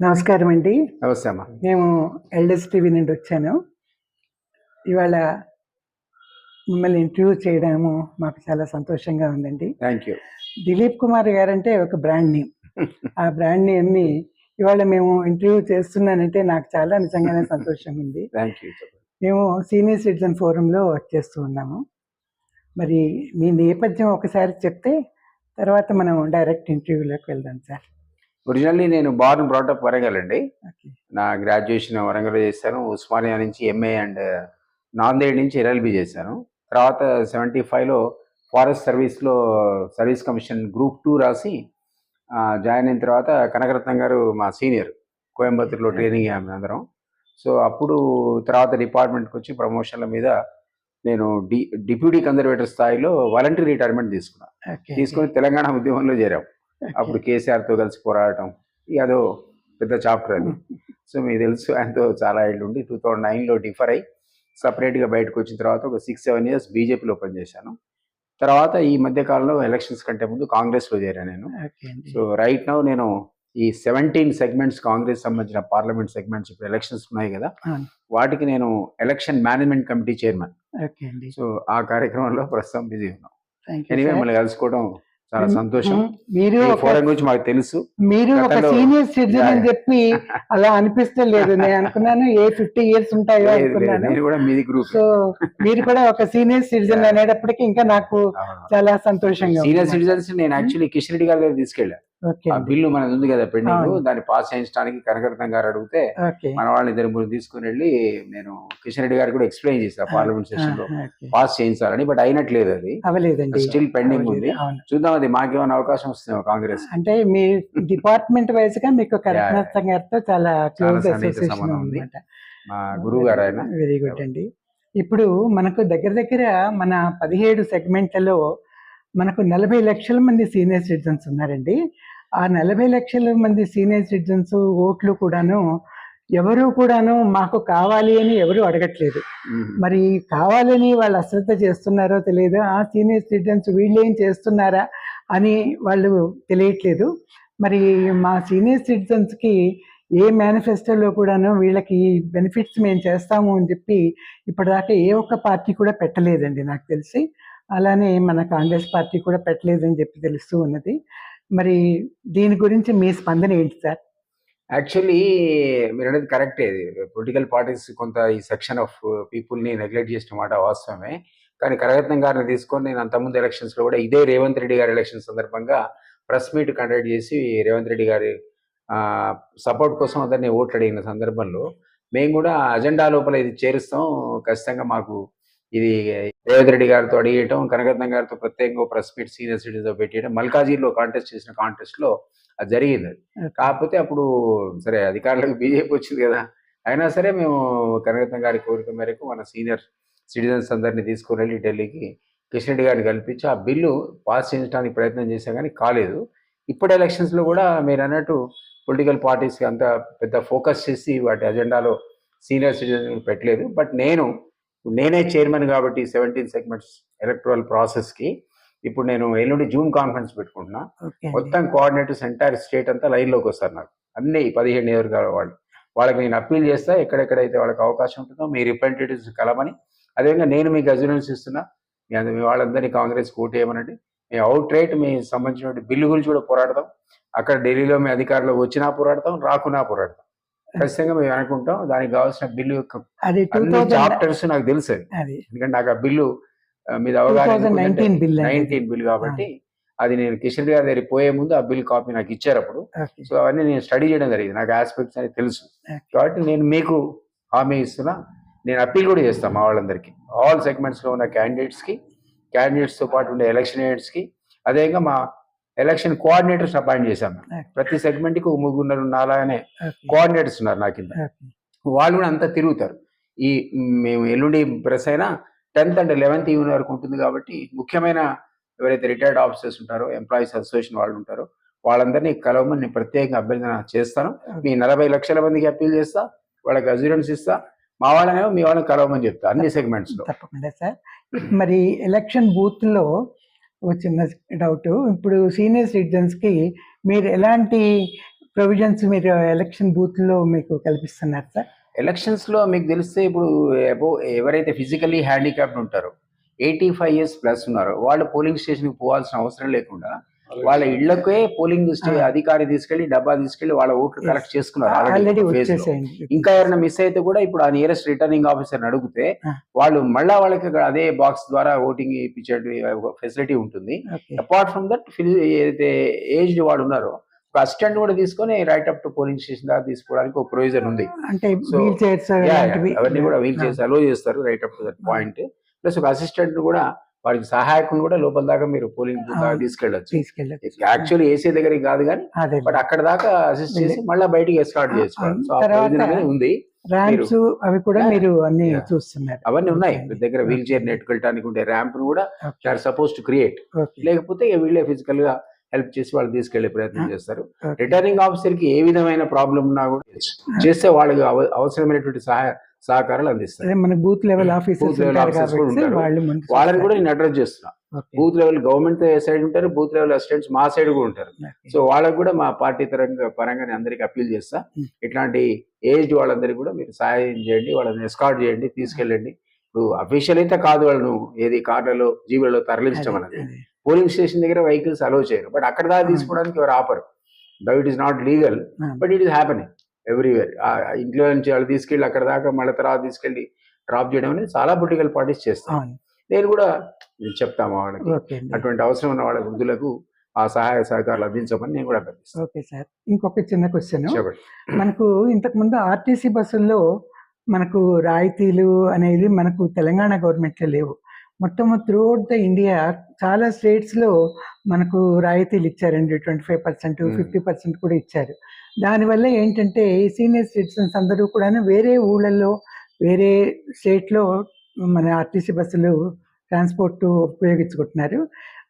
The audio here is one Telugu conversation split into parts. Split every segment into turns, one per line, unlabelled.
నమస్కారం అండి.
నమస్తే అమ్మా.
మేము ఎల్డెస్ టీవీ నుండి వచ్చాను. ఇవాళ మిమ్మల్ని ఇంటర్వ్యూ చేయడము మాకు చాలా సంతోషంగా ఉందండి.
థ్యాంక్ యూ
దిలీప్ కుమార్ గారంటే ఒక బ్రాండ్ నేమ్ ఆ బ్రాండ్ నేమ్ని ఇవాళ మేము ఇంటర్వ్యూ చేస్తున్నానంటే నాకు చాలా నిజంగానే సంతోషంగా ఉంది.
థ్యాంక్ యూ
మేము సీనియర్ సిటిజన్ ఫోరంలో వర్క్ చేస్తూ ఉన్నాము. మరి మీ నేపథ్యం ఒకసారి చెప్తే తర్వాత మనం డైరెక్ట్ ఇంటర్వ్యూలోకి వెళ్దాం సార్.
ఒరిజినల్లీ నేను బార్న్ బ్రాటప్ వరంగల్ అండి. నా గ్రాడ్యుయేషన్ వరంగల్ చేశాను. ఉస్మానియా నుంచి ఎంఏ అండ్ నాందేడ్ నుంచి ఎల్ఎల్బి చేశాను. తర్వాత సెవెంటీ ఫైవ్లో ఫారెస్ట్ సర్వీస్లో సర్వీస్ కమిషన్ గ్రూప్ టూ రాసి జాయిన్ అయిన తర్వాత కనకరత్నం గారు మా సీనియర్ కోయంబత్తూరులో ట్రైనింగ్ అయ్యాము అందరం. సో అప్పుడు తర్వాత డిపార్ట్మెంట్కి వచ్చి ప్రమోషన్ల మీద నేను డి డిప్యూటీ కన్జర్వేటర్ స్థాయిలో వాలంటరీ రిటైర్మెంట్ తీసుకున్నాను తీసుకొని తెలంగాణ ఉద్యమంలో చేరాం. అప్పుడు కేసీఆర్తో కలిసి పోరాడటం. అదో పెద్ద చాప్టర్ అది. సో మీకు తెలుసు ఆయనతో చాలా ఏళ్ళు ఉండి టూ థౌజండ్ నైన్లో డిఫర్ అయ్యి సపరేట్గా బయటకు వచ్చిన తర్వాత ఒక సిక్స్ సెవెన్ ఇయర్స్ బీజేపీలో పనిచేశాను. తర్వాత ఈ మధ్య కాలంలో ఎలక్షన్స్ కంటే ముందు కాంగ్రెస్లో చేరాను నేను. సో రైట్ నౌ నేను ఈ సెవెంటీన్ సెగ్మెంట్స్ కాంగ్రెస్ సంబంధించిన పార్లమెంట్ సెగ్మెంట్స్ ఇప్పుడు ఎలక్షన్స్ ఉన్నాయి కదా. వాటికి నేను election management committee chairman so ఆ కార్యక్రమంలో ప్రస్తుతం బిజీ ఉన్నాం. ఎనివే. మిమ్మల్ని కలుసుకోవడం చాలా సంతోషం.
మీరు
ఫోరం గురించి మాకు తెలుసు.
మీరు ఒక సీనియర్ సిటిజన్ అని. చెప్పి అలా అనిపిస్తలేదు. నేను అనుకున్నాను ఏ ఫిఫ్టీ ఇయర్స్ ఉంటాయో
లేదు, లేదు,
అనుకున్నాను. సో మీరు కూడా ఒక సీనియర్ సిటిజన్. అనేటప్పటికి ఇంకా నాకు చాలా సంతోషంగా
సీనియర్. సిటిజన్స్ నేను యాక్చువల్లీ కిషన్ రెడ్డి గారి దగ్గర తీసుకెళ్ళా.
ఓకే
ఆ. బిల్లు మనది ఉంది కదా పెండింగ్. దాన్ని పాస్ చేయించడానికి కనకరత్నం గారు అడిగితే మన వాళ్ళని ఇద్దరు ముగ్గురు తీసుకుని వెళ్ళి నేను కిషన్ రెడ్డి గారికి కూడా ఎక్స్ప్లెయిన్ చేశాను పార్లమెంట్
సెషన్లో.
పాస్ చేయించాలని బట్ అయినట్లేదు అది స్టిల్ పెండింగ్. ఉంది చూద్దాం అది మాకేమైనా అవకాశం వస్తుందేమో కాంగ్రెస్
అంటే మీ డిపార్ట్మెంట్ వైజ్గా మీకు కరత్నాథ్ గారితో చాలా క్లోజ్
సంబంధం ఉంది. మా గురువు గారు ఆయన
వెరీ గుడ్ అండి ఇప్పుడు మనకు దగ్గర దగ్గర మన పదిహేడు సెగ్మెంట్లలో మనకు నలభై లక్షల మంది సీనియర్ సిటిజన్స్ ఉన్నారండి. ఆ నలభై లక్షల మంది సీనియర్ సిటిజన్స్ ఓట్లు కూడాను ఎవరు కూడాను మాకు కావాలి అని ఎవరు అడగట్లేదు. మరి కావాలని వాళ్ళు అశ్రద్ధ చేస్తున్నారో తెలియదు? ఆ సీనియర్ సిటిజన్స్ వీళ్ళు ఏం చేస్తున్నారా అని వాళ్ళు తెలియట్లేదు. మరి మా సీనియర్ సిటిజన్స్కి ఏ మేనిఫెస్టోలో కూడాను వీళ్ళకి బెనిఫిట్స్ మేము చేస్తాము అని చెప్పి ఇప్పటిదాకా ఏ ఒక్క పార్టీ కూడా పెట్టలేదండి నాకు తెలిసి. అలానే మన కాంగ్రెస్ పార్టీ కూడా పెట్టలేదని చెప్పి తెలుస్తూ ఉన్నది. మరి దీని గురించి మీ స్పందన ఏంటి సార్?
యాక్చువల్లీ మీరు అనేది కరెక్టే పొలిటికల్ పార్టీస్ కొంత ఈ సెక్షన్ ఆఫ్ పీపుల్ని నెగ్లెక్ట్ చేసిన మాట వాస్తవమే. కానీ కరగత్నం గారిని తీసుకొని నేను అంతకుముందు ఎలక్షన్స్లో కూడా ఇదే రేవంత్ రెడ్డి గారి ఎలక్షన్ సందర్భంగా ప్రెస్ మీట్ కండక్ట్ చేసి రేవంత్ రెడ్డి గారి సపోర్ట్ కోసం అతన్ని ఓట్లు అడిగిన సందర్భంలో మేము కూడా అజెండా లోపల ఇది చేరుస్తాం. ఖచ్చితంగా మాకు ఇది రేవంత్ రెడ్డి గారితో అడిగేయటం కనకరత్నం గారితో ప్రత్యేకంగా ప్రెస్ మీట్ సీనియర్ సిటిజన్ పెట్టేయడం మల్కాజీలో కాంటెస్ట్ చేసిన కాంటెస్ట్లో అది జరిగింది. కాకపోతే అప్పుడు సరే అధికారులకు బీజేపీ వచ్చింది కదా అయినా సరే మేము కనకరత్నం గారి కోరిక మేరకు మన సీనియర్ సిటిజన్స్ అందరినీ తీసుకుని వెళ్ళి ఢిల్లీకి కిషన్ రెడ్డి గారిని కల్పించి ఆ బిల్లు పాస్ చేయించడానికి ప్రయత్నం చేశాం కానీ కాలేదు. ఇప్పుడు ఎలక్షన్స్లో కూడా మీరు అన్నట్టు పొలిటికల్ పార్టీస్కి అంత పెద్ద ఫోకస్ చేసి వాటి అజెండాలో సీనియర్ సిటిజన్ పెట్టలేదు. బట్ నేను నేనే చైర్మన్ కాబట్టి సెవెంటీన్ సెగ్మెంట్స్ ఎలక్ట్రల్ ప్రాసెస్కి ఇప్పుడు నేను ఎల్లుండి జూమ్ కాన్ఫరెన్స్ పెట్టుకుంటున్నా. మొత్తం కోఆర్డినేటర్స్ ఎంటైర్ స్టేట్ అంతా లైన్లోకి వస్తారు నాకు. అన్ని పదిహేను నియోజకవర్గాల వాళ్ళు. వాళ్ళకి నేను అప్పీల్ చేస్తా ఎక్కడెక్కడైతే వాళ్ళకి అవకాశం ఉంటుందో మీ రిప్రజెంటేటివ్స్ కలమని అదేవిధంగా నేను మీకు అజూరెన్స్ ఇస్తున్నా మీ అంద- మీ వాళ్ళందరినీ కాంగ్రెస్ ఓటు వేయమనండి. మీ అవుట్ రైట్ మీ సంబంధించిన బిల్లు గురించి కూడా పోరాడతాం అక్కడ ఢిల్లీలో మీ అధికారులు వచ్చినా పోరాడతాం రాకున్నా పోరాడతాం. ఖచ్చితంగా మేము అనుకుంటాం. దానికి కావాల్సిన బిల్లు యొక్క అన్ని చాప్టర్స్ నాకు తెలుసు ఎందుకంటే నాకు ఆ బిల్లు మీద అవగాహన
నైన్టీన్ బిల్
కాబట్టి అది నేను కిషన్ గారి దగ్గర పోయే ముందు ఆ బిల్ కాపీ నాకు ఇచ్చారు అప్పుడు. సో అవన్నీ నేను స్టడీ చేయడం జరిగింది. నాకు ఆస్పెక్ట్స్ అనేది తెలుసు. కాబట్టి నేను మీకు హామీ ఇస్తున్నా. నేను అప్పీల్ కూడా చేస్తాను మా వాళ్ళందరికీ. ఆల్ సెగ్మెంట్స్లో ఉన్న క్యాండిడేట్స్కి క్యాండిడేట్స్తో పాటు ఉండే ఎలక్షన్ ఏజెంట్స్కి అదేవిధంగా మా ఎలక్షన్ కోఆర్డినేటర్స్ అపాయింట్
Okay.
ప్రతి సెగ్మెంట్కి ముగ్గురున్నర నాలాగానే కోఆర్డినేటర్స్ ఉన్నారు నాకు కింద. వాళ్ళు కూడా అంతా తిరుగుతారు. ఈ మేము ఎల్లుండి ప్రెస్ అయినా టెన్త్ అండ్ లెవెన్త్ ఈవెన్ వరకు ఉంటుంది కాబట్టి ముఖ్యమైన ఎవరైతే రిటైర్డ్ ఆఫీసర్స్ ఉంటారో ఎంప్లాయీస్ అసోసియేషన్ వాళ్ళు ఉంటారో వాళ్ళందరినీ కలవమని నేను ప్రత్యేకంగా అభ్యర్థన చేస్తాను. మీ నలభై లక్షల మందికి అప్పీల్ చేస్తా వాళ్ళకి అజూరెన్స్ ఇస్తా మా వాళ్ళనేమో మీ వాళ్ళని కలవమని చెప్తా అన్ని సెగ్మెంట్స్లో.
తప్పకుండా సార్. మరి ఎలక్షన్ బూత్లో ఒక చిన్న డౌట్. ఇప్పుడు సీనియర్ సిటిజన్స్కి మీరు ఎలాంటి ప్రొవిజన్స్ మీరు ఎలక్షన్ బూత్లో మీకు కల్పిస్తున్నారు సార్?
ఎలక్షన్స్లో మీకు తెలిస్తే ఇప్పుడు అబో ఎవరైతే ఫిజికల్లీ హ్యాండిక్యాప్డ్ ఉంటారో ఎయిటీ ఫైవ్ ఇయర్స్ ప్లస్ ఉన్నారో వాళ్ళు పోలింగ్ స్టేషన్కి పోవాల్సిన అవసరం లేకుండా వాళ్ళ ఇళ్ళకే పోలింగ్. అధికారి తీసుకెళ్ళి డబ్బా తీసుకెళ్ళి వాళ్ళ ఓట్లు. కలెక్ట్ చేసుకున్నారు ఇంకా ఎవరైనా మిస్ అయితే కూడా ఇప్పుడు ఆ నియరెస్ట్ రిటర్నింగ్ ఆఫీసర్ అడిగితే. వాళ్ళు మళ్ళా వాళ్ళకి అదే బాక్స్ ద్వారా ఓటింగ్ ఇప్పించే ఫెసిలిటీ ఉంటుంది. అపార్ట్ ఫ్రమ్ దట్ ఏదైతే ఏజ్డ్ వాళ్ళు ఉన్నారో ఒక అసిస్టెంట్ కూడా తీసుకొని right up to polling station దాకా తీసుకోవడానికి ఒక ప్రొవిజన్ ఉంది.
అంటే
అవన్నీ కూడా వీల్ చేసి అలో చేస్తారు right up to that. Point plus ఒక అసిస్టెంట్ కూడా వారికి సహాయకుని కూడా లోపల దాకా మీరు పోలింగ్ బూత్ దాకా
అవును.
తీసుకెళ్ళచ్చు యాక్చువల్లీ ఏసీ దగ్గరికి కాదు కానీ బట్ అక్కడ దాకా అసిస్ట్ చేసి మళ్ళీ బయటికి ఎస్కార్ట్
ఆ,
చేసుకోవాలి ఉంది
ర్యాంప్స్ అవి కూడా. మీరు అన్ని. చూస్తున్నారు
అవన్నీ ఉన్నాయి దగ్గర వీల్ చైర్ నెట్టుకెళ్ళడానికి ఉండే ర్యాంప్ కూడా
Okay.
Are supposed to create. లేకపోతే వీళ్ళే ఫిజికల్గా హెల్ప్ చేసి వాళ్ళు తీసుకెళ్ళే ప్రయత్నం
Ah.
చేస్తారు. రిటర్నింగ్ ఆఫీసర్కి ఏ విధమైన ప్రాబ్లం ఉన్నా కూడా చేయొచ్చు. చేస్తే వాళ్ళకి అవ- అవసరమైనటువంటి సహాయ సహకారాలు అందిస్తారు
అదే మన బూత్ లెవెల్
కూడా ఉంటారు. వాళ్ళని కూడా. నేను అడ్రస్ చేస్తున్నా. బూత్ లెవెల్ గవర్నమెంట్ సైడ్ ఉంటారు బూత్ లెవెల్ అసిస్టెంట్స్ మా సైడ్ కూడా ఉంటారు. సో వాళ్ళకు కూడా మా పార్టీ తరంగా పరంగా అందరికి అప్పీల్ చేస్తా. ఇట్లాంటి ఏజ్డ్ వాళ్ళందరికీ కూడా మీరు సహాయం చేయండి వాళ్ళని ఎస్కార్ట్ చేయండి తీసుకెళ్ళండి ఇప్పుడు అఫీషియల్ అయితే కాదు వాళ్ళను ఏది కార్లలో జీవులలో తరలించడం అనేది. పోలింగ్ స్టేషన్ దగ్గర వెహికల్స్ అలో చేయరు బట్ అక్కడ దాకా. తీసుకోవడానికి ఎవరు ఆపరు that it is not legal. But it is happening everywhere ఇంట్లో నుంచి వాళ్ళు తీసుకెళ్ళి అక్కడ దాకా మళ్ళీ తర్వాత తీసుకెళ్ళి డ్రాప్ చేయడం అనేది చాలా పొలిటికల్ పార్టీస్ చేస్తాం
అవును.
నేను కూడా చెప్తాము వాళ్ళకి అటువంటి అవసరం ఉన్న వాళ్ళ వృద్ధులకు ఆ సహాయ సహకారాలు అందించమని నేను కూడా అభ్యర్థిస్తాను.
Okay sir. ఇంకొక చిన్న క్వశ్చన్ మనకు ఇంతకు ముందు ఆర్టీసీ బస్సుల్లో మనకు రాయితీలు అనేది మనకు తెలంగాణ గవర్నమెంట్లో లేవు. మొత్తం త్రూఅవుట్ ద ఇండియా చాలా స్టేట్స్లో మనకు రాయితీలు ఇచ్చారండి twenty five percent. Fifty percent కూడా ఇచ్చారు దానివల్ల ఏంటంటే సీనియర్ సిటిజన్స్ అందరూ కూడా వేరే ఊళ్ళల్లో వేరే స్టేట్లో మన ఆర్టీసీ బస్సులు ట్రాన్స్పోర్ట్ ఉపయోగించుకుంటున్నారు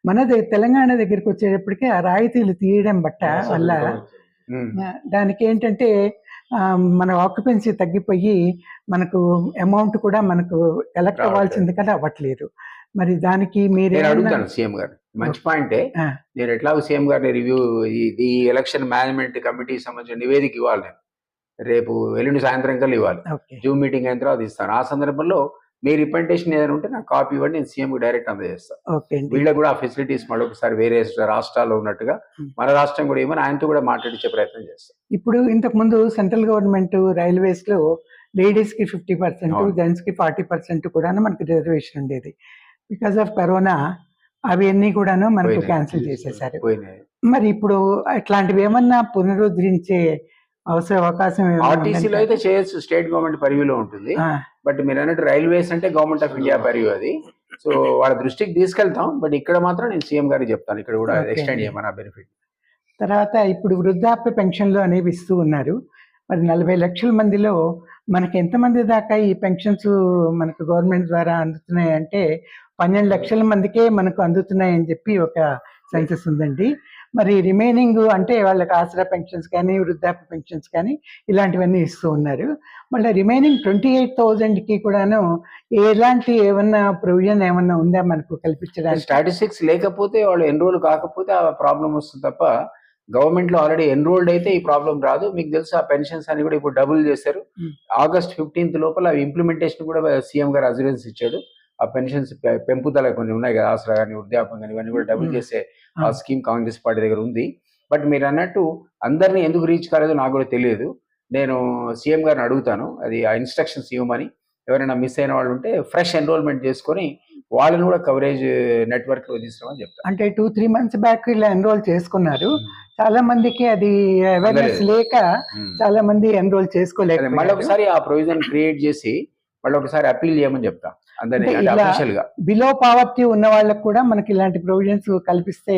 మన తెలంగాణ దగ్గరికి వచ్చేటప్పటికి ఆ రాయితీలు తీయడం బట్ట వల్ల. దానికి ఏంటంటే మన ఆక్యుపెన్సీ తగ్గిపోయి మనకు అమౌంట్ కూడా మనకు
రావట్లేదు.
అవ్వాల్సింది కదా అవ్వట్లేదు. మరి దానికి మీరు
అడుగుతాను సీఎం గారు మంచి పాయింటే నేను ఎట్లాగో సీఎం గారిని రివ్యూ ఈ ఎలక్షన్ మేనేజ్మెంట్ కమిటీకి సంబంధించిన నివేదిక ఇవ్వాలి నేను. రేపు ఎల్లుండి సాయంత్రం కల్లా ఇవ్వాలి. జూమ్ మీటింగ్ అయిన తర్వాత ఇస్తాను. ఆ సందర్భంలో మీ రిప్రజెంటేషన్ ఏదైనా ఉంటే నాకు కాపీ ఇవ్వండి నేను సీఎం డైరెక్ట్ అందజేస్తాను వీళ్ళకి కూడా ఆ ఫెసిలిటీస్ మళ్ళీ ఒకసారి వేరే రాష్ట్రాల్లో ఉన్నట్టుగా
Hmm.
మన రాష్ట్రం కూడా ఏమని ఆయనతో కూడా మాట్లాడించే ప్రయత్నం చేస్తాం
ఇప్పుడు ఇంతకు ముందు సెంట్రల్ గవర్నమెంట్ రైల్వేస్లో లేడీస్కి ఫిఫ్టీ పర్సెంట్. జెంట్స్కి ఫార్టీ పర్సెంట్ కూడా మనకి రిజర్వేషన్ ఉండేది బికాస్ ఆఫ్ కరోనా అవన్నీ కూడాను మనకు. క్యాన్సిల్ చేసేసారు మరి ఇప్పుడు ఇట్లాంటివి ఏమన్నా పునరుద్ధరించే అవసర అవకాశం
ఆర్టీసీలో? అయితే చేయొచ్చు స్టేట్ గవర్నమెంట్ పరివిలో ఉంటుంది బట్ మీరు అన్నట్టు రైల్వేస్ అంటే గవర్నమెంట్ ఆఫ్ ఇండియా పరివ్ అది. సో వాళ్ళ దృష్టికి తీసుకెళ్తాం. బట్ ఇక్కడ మాత్రం నేను సీఎం గారికి చెప్తాను. ఇక్కడ కూడా. ఎక్స్టెండ్ చేయమని బెనిఫిట్.
తర్వాత ఇప్పుడు వృద్ధాప్య పెన్షన్లు అనేవి ఇస్తూ ఉన్నారు. మరి నలభై లక్షల మందిలో మనకి ఎంతమంది దాకా ఈ పెన్షన్స్ మనకు గవర్నమెంట్ ద్వారా అందుతున్నాయి అంటే పన్నెండు లక్షల మందికే మనకు అందుతున్నాయి అని చెప్పి ఒక సెన్సెస్ ఉందండి. మరి రిమైనింగ్ అంటే వాళ్ళకి ఆసరా పెన్షన్స్ కానీ వృద్ధాప్య పెన్షన్స్ కానీ ఇలాంటివన్నీ ఇస్తూ ఉన్నారు. మళ్ళీ రిమైనింగ్ ట్వంటీ ఎయిట్ థౌజండ్కి కూడాను ఎలాంటి ఏమన్నా ప్రొవిజన్ ఏమన్నా ఉందా మనకు కల్పించడానికి?
స్టాటిస్టిక్స్ లేకపోతే వాళ్ళు ఎన్రోల్ కాకపోతే ఆ ప్రాబ్లం వస్తుంది తప్ప గవర్నమెంట్లో ఆల్రెడీ ఎన్రోల్డ్ అయితే ఈ ప్రాబ్లం రాదు. మీకు తెలుసు ఆ పెన్షన్స్ అని కూడా ఇప్పుడు డబుల్ చేశారు.
Hmm.
ఆగస్ట్ ఫిఫ్టీన్త్ లోపల ఇంప్లిమెంటేషన్ కూడా సీఎం గారు అజూరెన్స్ ఇచ్చాడు. ఆ పెన్షన్స్ పెంపుదల కొన్ని ఉన్నాయి కదా ఆసరా కానీ వృద్ధాపం కానీ ఇవన్నీ కూడా డబుల్. చేసే ఆ. స్కీమ్ కాంగ్రెస్ పార్టీ దగ్గర ఉంది. బట్ మీరు అన్నట్టు అందరినీ ఎందుకు రీచ్ కాలేదో నాకు కూడా తెలియదు. నేను సీఎం గారిని అడుగుతాను. అది ఆ ఇన్స్ట్రక్షన్స్ ఇవ్వమని ఎవరైనా మిస్ అయిన వాళ్ళు ఉంటే ఫ్రెష్ ఎన్రోల్మెంట్ చేసుకొని వాళ్ళని కూడా కవరేజ్ నెట్వర్క్లో తీసుకురామని చెప్తాను
అంటే టూ త్రీ మంత్స్ బ్యాక్ ఇలా ఎన్రోల్ చేసుకున్నారు. చాలా మందికి అది అవేర్నెస్. లేక. చాలా మంది ఎన్రోల్
అదే
చేసుకోలేక
మళ్ళీ ఒకసారి ఆ ప్రొవిజన్ క్రియేట్ చేసి మళ్ళీ ఒకసారి అప్పీల్ చేయమని చెప్తా.
బిలో పావర్టీ ఉన్న వాళ్ళకి కూడా మనకి ఇలాంటి ప్రొవిజన్స్ కల్పిస్తే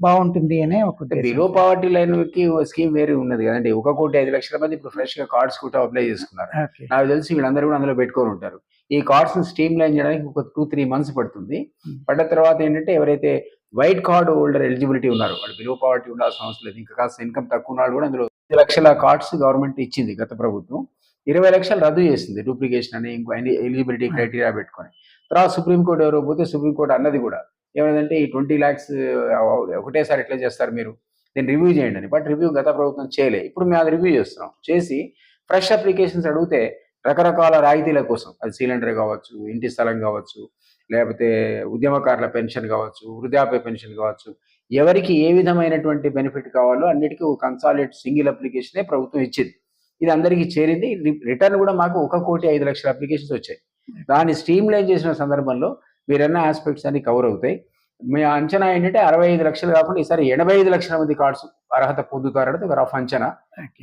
బాగుంటుంది అనే ఒక.
బిలో పావర్టీ లైన్కి స్కీమ్ వేరే ఉన్నది కదండి ఒక కోటి ఐదు లక్షల మంది ఇప్పుడు ఫ్రెష్గా కార్డ్స్ కూడా అప్లై చేసుకున్నారు. నాకు తెలిసి వీళ్ళందరూ కూడా అందులో పెట్టుకొని ఉంటారు. ఈ కార్డ్స్ స్ట్రీమ్ లైన్ చేయడానికి ఒక టూ త్రీ మంత్స్ పడుతుంది.
Hmm.
పడ్డ తర్వాత ఏంటంటే ఎవరైతే వైట్ కార్డ్ హోల్డర్ ఎలిజిబిలిటీ ఉన్నారు వాళ్ళు బిలో పావర్టీ ఉండాల్సిన అవసరం లేదు. ఇంకా కాస్త ఇన్కమ్ తక్కువ ఉన్నాడు కూడా అందులో లక్షల కార్డ్స్ గవర్నమెంట్ ఇచ్చింది గత ప్రభుత్వం. ఇరవై లక్షలు రద్దు చేసింది డూప్లికేషన్ అని ఇంకో ఎలిజిబిలిటీ క్రైటీరియా పెట్టుకొని. తర్వాత సుప్రీంకోర్టు ఎవరో పోతే సుప్రీంకోర్టు అన్నది కూడా. ఏమైందంటే ఈ ట్వంటీ ల్యాక్స్ ఒకటేసారి ఎట్లా చేస్తారు మీరు? దీన్ని రివ్యూ చేయండి అని. బట్ రివ్యూ గత ప్రభుత్వం చేయలే. ఇప్పుడు మేము అది రివ్యూ చేస్తున్నాం. చేసి ఫ్రెష్ అప్లికేషన్స్ అడిగితే రకరకాల రాయితీల కోసం అది సిలిండర్ కావచ్చు ఇంటి స్థలం కావచ్చు లేకపోతే ఉద్యమకారుల పెన్షన్ కావచ్చు వృద్ధాప్య పెన్షన్ కావచ్చు ఎవరికి ఏ విధమైనటువంటి బెనిఫిట్ కావాలో అన్నిటికీ కన్సాలిడేట్ సింగిల్ అప్లికేషనే ప్రభుత్వం ఇచ్చింది. ఇది అందరికీ చేరింది. రిటర్న్ కూడా మాకు ఒక కోటి ఐదు లక్షల అప్లికేషన్స్ వచ్చాయి. దాన్ని స్ట్రీమ్ లైన్ చేసిన సందర్భంలో మీరన్న ఆస్పెక్ట్స్ అన్ని కవర్ అవుతాయి. మీ అంచనా ఏంటంటే అరవై ఐదు లక్షలు కాకుండా ఈసారి ఎనభై ఐదు లక్షల మంది కార్డ్స్ అర్హత పొందుతారనేది ఒక రఫ్ అంచనా.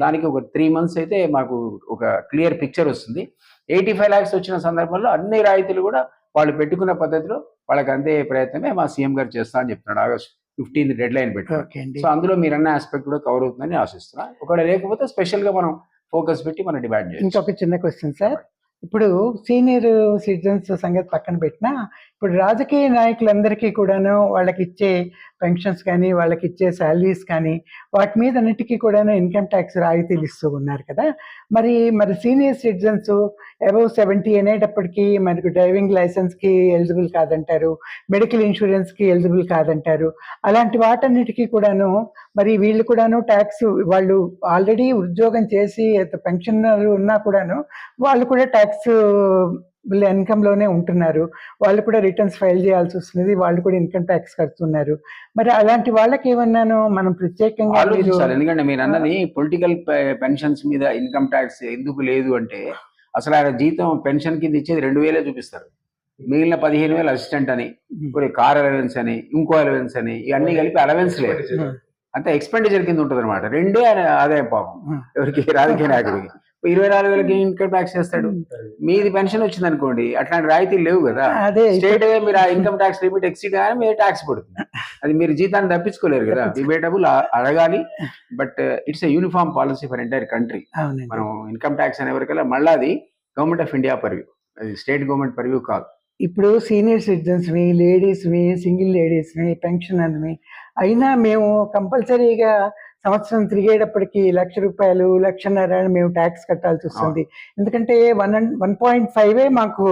దానికి ఒక త్రీ మంత్స్ అయితే మాకు ఒక క్లియర్ పిక్చర్ వస్తుంది. ఎయిటీ ఫైవ్ ల్యాక్స్ వచ్చిన సందర్భంలో అన్ని రాయితీలు కూడా వాళ్ళు పెట్టుకున్న పద్ధతిలో వాళ్ళకి అందే ప్రయత్నమే మా సీఎం గారు చేస్తా అని చెప్తున్నాడు. ఆగస్ట్ ఫిఫ్టీన్త్ డెడ్ లైన్ పెట్టి
ఓకే అండి.
సో అందులో మీరు అన్న ఆస్పెక్ట్ కూడా కవర్ అవుతుందని ఆశిస్తున్నా. ఒకవేళ లేకపోతే స్పెషల్గా మనం ఫోకస్ పెట్టి మనం డిమాండ్ చేయాలి
ఇంకొక చిన్న క్వశ్చన్ సార్ ఇప్పుడు సీనియర్ సిటిజన్స్ సంగతి పక్కన పెట్టినా ఇప్పుడు రాజకీయ నాయకులందరికీ కూడాను వాళ్ళకి ఇచ్చే పెన్షన్స్ కానీ వాళ్ళకి ఇచ్చే శాలరీస్ కానీ వాటి మీద అన్నిటికీ కూడాను ఇన్కమ్ ట్యాక్స్ రాయితీలు ఇస్తూ ఉన్నారు కదా. మరి మరి సీనియర్ సిటిజన్స్ అబౌవ్ సెవెంటీ అనేటప్పటికీ మనకు డ్రైవింగ్ లైసెన్స్కి ఎలిజిబుల్ కాదంటారు మెడికల్ ఇన్సూరెన్స్కి ఎలిజిబుల్ కాదంటారు. అలాంటి వాటన్నిటికీ కూడాను మరి వీళ్ళు కూడాను ట్యాక్స్ వాళ్ళు ఆల్రెడీ ఉద్యోగం చేసి పెన్షన్ ఉన్నా కూడాను వాళ్ళు కూడా ట్యాక్స్ వీళ్ళ ఇన్కమ్లోనే ఉంటున్నారు. వాళ్ళు కూడా రిటర్న్స్ ఫైల్ చేయాల్సి వస్తుంది వాళ్ళు కూడా ఇన్కమ్ ట్యాక్స్ కడుతున్నారు. మరి అలాంటి వాళ్ళకి ఏమన్నాను మనం ప్రత్యేకంగా
ఎందుకంటే మీరు అన్నది పొలిటికల్ పెన్షన్స్ మీద ఇన్కమ్ ట్యాక్స్ ఎందుకు లేదు అంటే అసలు ఆయన జీతం పెన్షన్ కింద ఇచ్చేది రెండు వేలే చూపిస్తారు. మిగిలిన పదిహేను వేలు అసిస్టెంట్ అని ఇప్పుడు కార్ అలవెన్స్ అని ఇంకో అలవెన్స్ అని ఇవన్నీ కలిపి అలవెన్స్ లేదు అంత ఎక్స్పెండిచర్ కింద ఉంటుంది అనమాట రెండే ఆయన ఆదాయం పాపం. ఎవరికి రాజకీయ నాయకుడికి. ఇరవై నాలుగు వేలకి ఇన్కమ్ ట్యాక్స్ చేస్తాడు. మీది పెన్షన్ వచ్చింది అనుకోండి అట్లాంటి రాయితీలు లేవు కదా.
అదే
స్టేట్ మీరు ఆ ఇన్కమ్ ట్యాక్స్ లిమిట్ ఎక్సీడ్ కానీ మీరు ట్యాక్స్ పడుతుంది. అది మీరు జీతాన్ని తప్పించుకోలేరు కదా. డిబేటబుల్ అడగాలి. But it's a uniform policy for entire country మనం ఇన్కమ్ ట్యాక్స్ అనే వరకల్లా మళ్ళీ అది గవర్నమెంట్ ఆఫ్ ఇండియా పర్వ్యూ అది స్టేట్ గవర్నమెంట్ పర్వ్యూ కాదు.
ఇప్పుడు సీనియర్ సిటిజన్స్ని లేడీస్ని సింగిల్ లేడీస్ని పెన్షనర్ని అయినా మేము కంపల్సరీగా సంవత్సరం తిరిగేటప్పటికి లక్ష రూపాయలు లక్షన్నర మేము ట్యాక్స్ కట్టాల్సి వస్తుంది. ఎందుకంటే వన్ వన్ పాయింట్ ఫైవే మాకు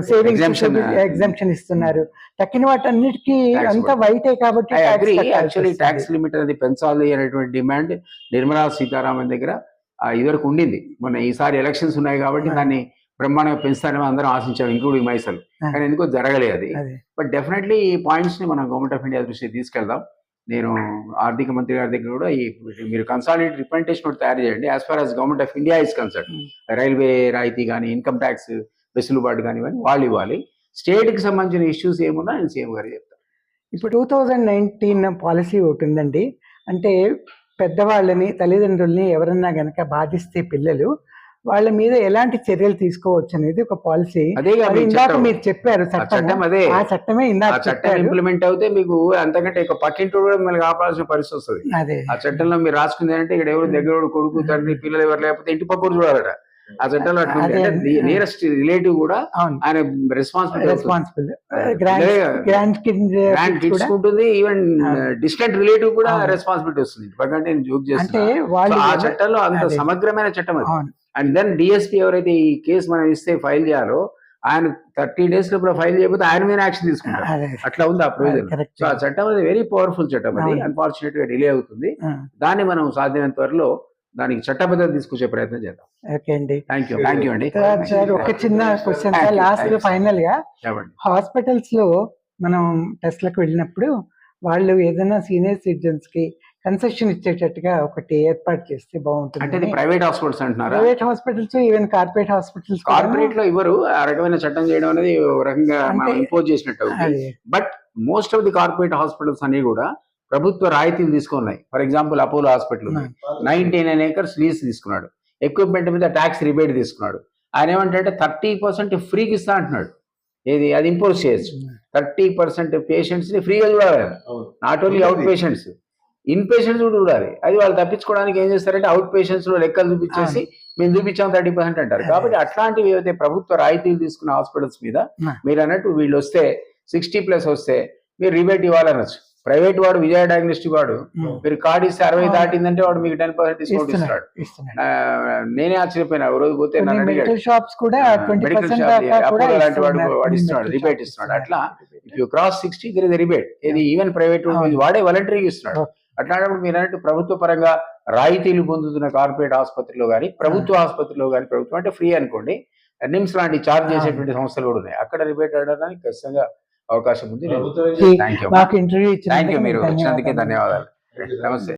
సేవింగ్స్
Exemption, uh,
ఎగ్జామ్షన్ ఇస్తున్నారు. తక్కిన వాటన్నిటికీ
Tax
అంతా వైటే. కాబట్టి
యాక్చువల్లీ. ట్యాక్స్ లిమిట్ అనేది పెంచాలి అనేటువంటి డిమాండ్ నిర్మలా సీతారామన్ దగ్గర ఇదివరకు ఉండింది. మొన్న ఈసారి ఎలక్షన్స్ ఉన్నాయి కాబట్టి. దాన్ని బ్రహ్మాండంగా పెంచుతారని అందరం ఆశించాం ఇంక్లూడింగ్ మైసల్. కానీ ఎందుకో జరగలేదు అదే. బట్ డెఫినెట్లీ ఈ పాయింట్స్ని మనం గవర్నమెంట్ ఆఫ్ ఇండియా దృష్టికి తీసుకెళ్దాం. నేను ఆర్థిక మంత్రి గారి దగ్గర కూడా ఈ మీరు కన్సాలిడేట్ రిప్రజెంటేషన్ ఒకటి తయారు చేయండి. As far as government of India is concern. Railway రాయితీ కానీ ఇన్కమ్ ట్యాక్స్ వెసులుబాటు కానివ్వండి వాళ్ళు ఇవ్వాలి. స్టేట్కి సంబంధించిన ఇష్యూస్ ఏమున్నా నేను సీఎం గారు చెప్తాను
ఇప్పుడు టూ థౌజండ్ నైన్టీన్ పాలసీ ఒకటి ఉందండి. అంటే పెద్దవాళ్ళని తల్లిదండ్రుల్ని ఎవరన్నా గనక బాధిస్తే పిల్లలు వాళ్ళ మీద ఎలాంటి చర్యలు తీసుకోవచ్చు అనేది ఒక పాలసీ. ఇందాక మీరు చెప్పారు చట్టం
అదే.
ఆ చట్టమే ఇందాక
చట్టం ఇంప్లిమెంట్ అవుతే మీకు అంతకంటే పక్కింటి కూడా మిమ్మల్ని కాపాడాల్సిన పరిస్థితి వస్తుంది.
అదే.
ఆ చట్టంలో మీరు రాసుకుంది అంటే ఇక్కడ ఎవరు దగ్గర కొడుకు తండ్రి పిల్లలు ఎవరు లేకపోతే ఇంటి పక్కడు చూడాలట. ఆ చట్టంలో. నియరెస్ట్ రిలేటివ్ కూడా ఆయన రెస్పాన్సిబిలిటీ
రెస్పాన్సిబుల్ గ్రాండ్
అదే.
గ్రాండ్ కిడ్
గ్రాండ్ కిడ్స్
కూడా
ఉంటుంది ఈవెన్. డిస్టెంట్ రిలేటివ్ కూడా. రెస్పాన్సిబిలిటీ వస్తుంది. ఎందుకంటే నేను జోక్ So, ఆ చట్టంలో అంత. సమగ్రమైన చట్టం అది. అండ్ దెన్ డిఎస్పీ ఎవరైతే ఈ కేసు మనం ఇస్తే ఫైల్ చేయాలో ఆయన థర్టీ డేస్లో ఫైల్ చేయకపోతే ఆయన మీద యాక్షన్ తీసుకుంటారు. అట్లా ఉంది ఆ ప్రొవిజన్ సో ఆ చట్టం అది వెరీ పవర్ఫుల్ చట్టం అది. అన్ఫార్చునేట్గా డిలే అవుతుంది. దాన్ని మనం సాధ్యమైనంత త్వరలో దానికి చట్టబద్ధత తీసుకొచ్చే ప్రయత్నం చేద్దాం.
ఓకే అండి.
థ్యాంక్ యూ థ్యాంక్ యూ అండి.
సార్ ఒక చిన్న క్వశ్చన్ లాస్ట్. ఫైనల్గా హాస్పిటల్స్లో మనం టెస్ట్లకు వెళ్ళినప్పుడు వాళ్ళు ఏదైనా సీనియర్ సిటిజన్స్కి కన్సెషన్ ఇచ్చేటట్టుగా ఒకటి ఏర్పాటు చేస్తే
అంటే
బాగుంటుంది
ప్రైవేట్ హాస్పిటల్స్ అంటున్నారా?
Private hospitals even corporate hospitals
కార్పొరేట్లో ఇవ్వరు. ఆ రకమైన చట్టం చేయడం అనేది ఒక రకంగా మనం
అంటే-
ఇంపోజ్ చేసినట్టు అవుతుంది but most of the corporate hospitals అన్ని కూడా ప్రభుత్వ రాయితీలు తీసుకున్నాయి. For example Apollo hospital ninety nine acres lease తీసుకున్నాడు. ఎక్విప్మెంట్ మీద ట్యాక్స్ రిబేట్ తీసుకున్నాడు. ఆయన ఏమంటే థర్టీ పర్సెంట్ ఫ్రీకి ఇస్తా అంటున్నాడు. ఏది? అది ఇంపోజ్ చేయొచ్చు. థర్టీ పర్సెంట్ పేషెంట్స్ని ఫ్రీగా చూడాలి. Not only out patients in patients కూడా చూడాలి అది వాళ్ళు తప్పించుకోవడానికి ఏం చేస్తారంటే అవుట్ పేషెంట్స్లో లెక్కలు చూపించేసి మేము చూపించాం థర్టీ పర్సెంట్ అంటారు. కాబట్టి అట్లాంటివి ఏవైతే ప్రభుత్వ రాయితీలు తీసుకున్న హాస్పిటల్స్ మీద. మీరు అన్నట్టు వీళ్ళు వస్తే సిక్స్టీ ప్లస్ వస్తే మీరు రిబేట్ ఇవ్వాలనొచ్చు ప్రైవేట్ వాడు విజయ డయాగ్నోస్టిక్ వాడు. మీరు కార్డు ఇస్తే అరవై. దాటిందంటే వాడు మీకు టెన్ పర్సెంట్ డిస్కౌంట్
ఇస్తున్నాడు
ఇస్తాడు నేనే ఆశ్చర్యపోయినా ఓ రోజు పోతే
మెడికల్ షాప్స్ కూడా
వాడు. వాడు ఇస్తున్నాడు రిబేట్ ఇస్తున్నాడు అట్లా if you cross sixty there is rebate ఇది ఈవెన్ ప్రైవేట్. వాడే వాలంటరీగా ఇస్తున్నాడు. అట్లాంటప్పుడు మీరు అన్నట్టు ప్రభుత్వ పరంగా రాయితీలు పొందుతున్న కార్పొరేట్ ఆసుపత్రిలో కానీ ప్రభుత్వ ఆసుపత్రిలో కానీ ప్రభుత్వం అంటే ఫ్రీ అనుకోండి నిమ్స్ లాంటి చార్జ్ చేసేటువంటి సంస్థలు కూడా ఉన్నాయి. అక్కడ రిబేట్ అడగడానికి ఖచ్చితంగా అవకాశం ఉంది. థ్యాంక్ యూ మీరు వచ్చినందుకే ధన్యవాదాలు. నమస్తే.